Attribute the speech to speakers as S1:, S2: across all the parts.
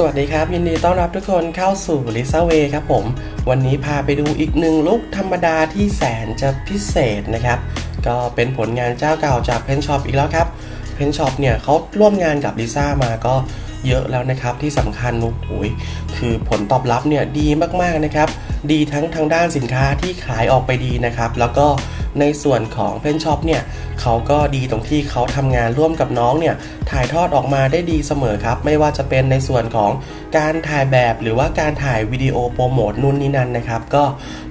S1: สวัสดีครับ ยินดีต้อนรับทุกคนเข้าสู่ Lisa Way ครับผม วันนี้พาไปดูอีกหนึ่งลุคธรรมดาที่แสนจะพิเศษนะครับ ก็เป็นผลงานเจ้าเก่าจากเพนช็อปอีกแล้วครับเพนช็อปเนี่ยเขาร่วมงานกับลิซ่ามาก็เยอะแล้วนะครับที่สำคัญโอ้โหยคือผลตอบรับเนี่ยดีมากๆนะครับ ดีทั้งทางด้านสินค้าที่ขายออกไปดีนะครับ แล้วก็ ในส่วนของเพนช็อปเนี่ยเขาก็ดีตรงที่เขาทำงานร่วมกับน้องเนี่ยถ่ายทอดออกมาได้ดีเสมอครับ ไม่ว่าจะเป็นในส่วนของการถ่ายแบบหรือว่าการถ่ายวิดีโอโปรโมทนู่นนี่นั่นนะครับ ก็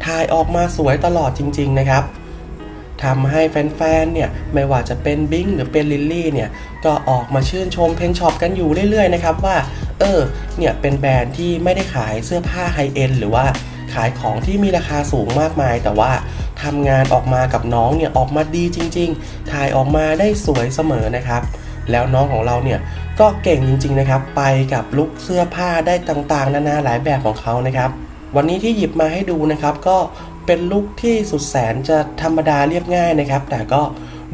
S1: ถ่ายออกมาสวยตลอดจริง ๆ นะครับทำให้แฟนๆ เนี่ยไม่ว่าจะเป็นบิงหรือเป็นลิลลี่เนี่ยก็ออกมาชื่นชมเพนช็อปกันอยู่เรื่อยๆ นะครับว่า เออเนี่ยเป็นแบรนด์ที่ไม่ได้ขายเสื้อผ้าไฮเอ็นหรือว่า ขายของที่มีราคาสูงมากมาย แต่ว่าทำงานออกมากับน้องเนี่ยออกมาดีจริง ๆ ถ่ายออกมาได้สวยเสมอนะครับ แล้วน้องของเราเนี่ยก็เก่งจริง ๆนะครับ ไปกับลุคเสื้อผ้าได้ต่างๆ นานาหลายแบบของเขานะครับ วันนี้ที่หยิบมาให้ดูนะครับ ก็เป็นลุคที่สุดแสนจะธรรมดาเรียบง่ายนะครับ แต่ก็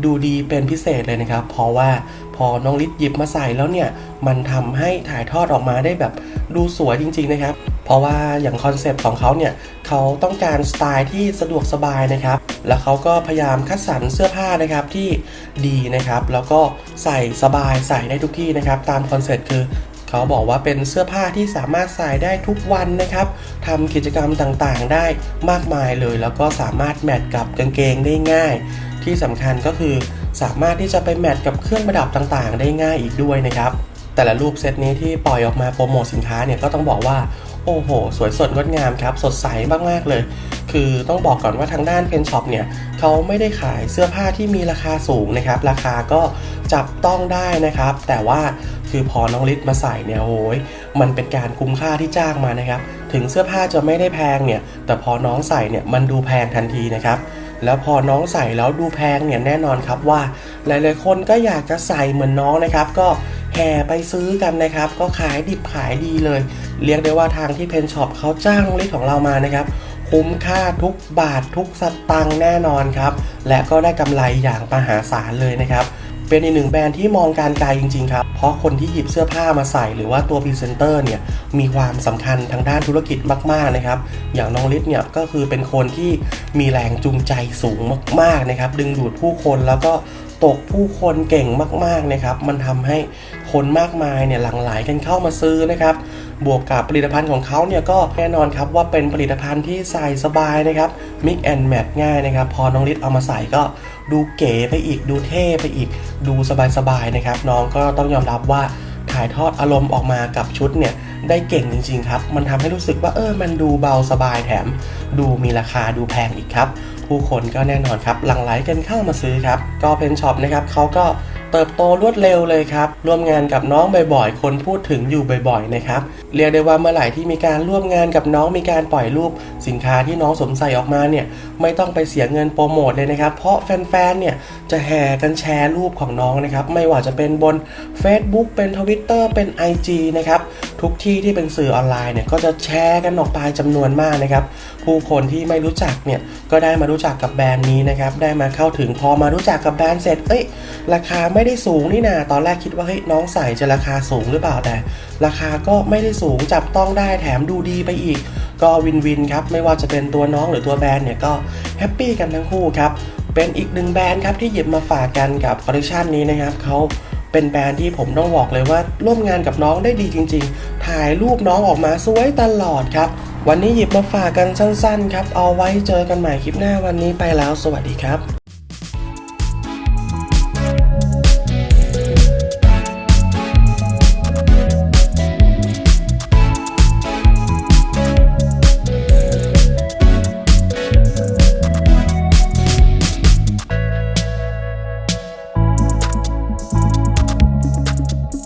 S1: ดูดีเป็นพิเศษเลยนะครับ เพราะว่าพอน้องลิศหยิบมาใส่แล้วเนี่ย มันทำให้ถ่ายทอดออกมาได้แบบดูสวยจริง ๆ นะครับ เพราะว่าอย่างคอนเซปต์ของเขาเนี่ยเขาต้องการสไตล์ที่สะดวกสบายนะครับ แล้วเขาก็พยายามคัดสรรเสื้อผ้านะครับที่ดีนะครับ แล้วก็ใส่สบายใส่ได้ทุกที่นะครับ ตามคอนเซปต์คือเขาบอกว่าเป็นเสื้อผ้าที่สามารถใส่ได้ทุกวันนะครับทำกิจกรรมต่างๆ ได้มากมายเลย แล้วก็สามารถแมทกับกางเกงได้ง่าย ที่สำคัญก็คือสามารถที่จะไปแมทกับเครื่องประดับต่างๆ ได้ง่ายอีกด้วยนะครับ แต่ละรูปเซตนี้ที่ปล่อยออกมาโปรโมทสินค้าเนี่ยก็ต้องบอกว่าโอ้โห สวยสดงดงามครับ สดใสมากๆเลย คือต้องบอกก่อนว่าทางด้านเพนช็อปเนี่ยเขาไม่ได้ขายเสื้อผ้าที่มีราคาสูงนะครับ ราคาก็จับต้องได้นะครับ แต่ว่าคือพอน้องลิศมาใส่เนี่ยโอ้ยมันเป็นการคุ้มค่าที่จ้างมานะครับ ถึงเสื้อผ้าจะไม่ได้แพงเนี่ย แต่พอน้องใส่เนี่ยมันดูแพงทันทีนะครับ แล้วพอน้องใส่แล้วดูแพงเนี่ยแน่นอนครับว่า หลายๆคนก็อยากจะใส่เหมือนน้องนะครับ ก็แห่ไปซื้อกันนะครับ ก็ขายดิบขายดีเลย เรียกได้ว่าทางที่เพนช็อปเขาจ้างลิศของเรามานะครับคุ้มค่าทุกบาททุกสตังค์แน่นอนครับ และก็ได้กำไรอย่างมหาศาลเลยนะครับ เป็นอีกหนึ่งแบรนด์ที่มองการไกลจริงๆครับเพราะคนที่หยิบเสื้อผ้ามาใส่หรือว่าตัวพรีเซนเตอร์เนี่ยมีความสำคัญทางด้านธุรกิจมากๆนะครับ อย่างน้องฤทธิ์เนี่ยก็คือเป็นคนที่มีแรงจูงใจสูงมากๆนะครับ ดึงดูดผู้คนแล้วก็ตกผู้คนเก่งมากๆนะครับ มันทำให้คนมากมายเนี่ยหลั่งไหลกันเข้ามาซื้อนะครับ บวกกับผลิตภัณฑ์ของเขาเนี่ยก็แน่นอนครับว่าเป็นผลิตภัณฑ์ที่ใส่สบายนะครับ mix and match ง่ายนะครับ พอน้องลิศเอามาใส่ก็ดูเก๋ไปอีกดูเท่ไปอีกดูสบายๆนะครับ น้องก็ต้องยอมรับว่าถ่ายทอดอารมณ์ออกมากับชุดเนี่ย ได้เก่งจริงๆครับ มันทำให้รู้สึกว่าเออ มันดูเบาสบายแถม ดูมีราคาดูแพงอีกครับ ผู้คนก็แน่นอนครับหลั่งไหลกันเข้ามาซื้อครับ ก็เพนช็อปนะครับเขาก็เติบโตรวดเร็วเลยครับ ร่วมงานกับน้องบ่อยๆ คนพูดถึงอยู่บ่อยๆ นะครับ เรียกได้ว่าเมื่อไหร่ที่มีการร่วมงานกับน้องมีการปล่อยรูปสินค้าที่น้องสมใส่ออกมาเนี่ย ไม่ต้องไปเสียเงินโปรโมทเลยนะครับ เพราะแฟนๆ เนี่ยจะแห่กันแชร์รูปของน้องนะครับ ไม่ว่าจะเป็นบน Facebook เป็น Twitter เป็น IG นะครับ ทุกที่ที่เป็นสื่อออนไลน์เนี่ยก็จะแชร์กันออกไปจำนวนมากนะครับ ผู้คนที่ไม่รู้จักเนี่ยก็ได้มารู้จักกับแบรนด์นี้นะครับ ได้มาเข้าถึงพอมารู้จักกับแบรนด์เสร็จ เอ้ย ราคาไม่ได้สูงนี่นาตอนแรกคิดว่าเฮ้ยน้องใส่จะราคาสูงหรือเปล่าแต่ ราคาก็ไม่ได้สูงจับต้องได้แถมดูดีไปอีก ก็วินวินครับไม่ว่าจะเป็นตัวน้องหรือตัวแบรนด์เนี่ยก็แฮปปี้กันทั้งคู่ครับเป็นอีกหนึ่งแบรนด์ครับที่หยิบมาฝากกันกับคอลเลคชันนี้นะครับเขา เป็นแบรนด์ที่ผมต้องบอกเลยว่าร่วมงานกับน้องได้ดีจริง ๆ ถ่ายรูปน้องออกมาสวยตลอดครับ วันนี้หยิบมาฝากกันสั้นๆ ครับ เอาไว้เจอกันใหม่คลิปหน้าวันนี้ไปแล้ว สวัสดีครับ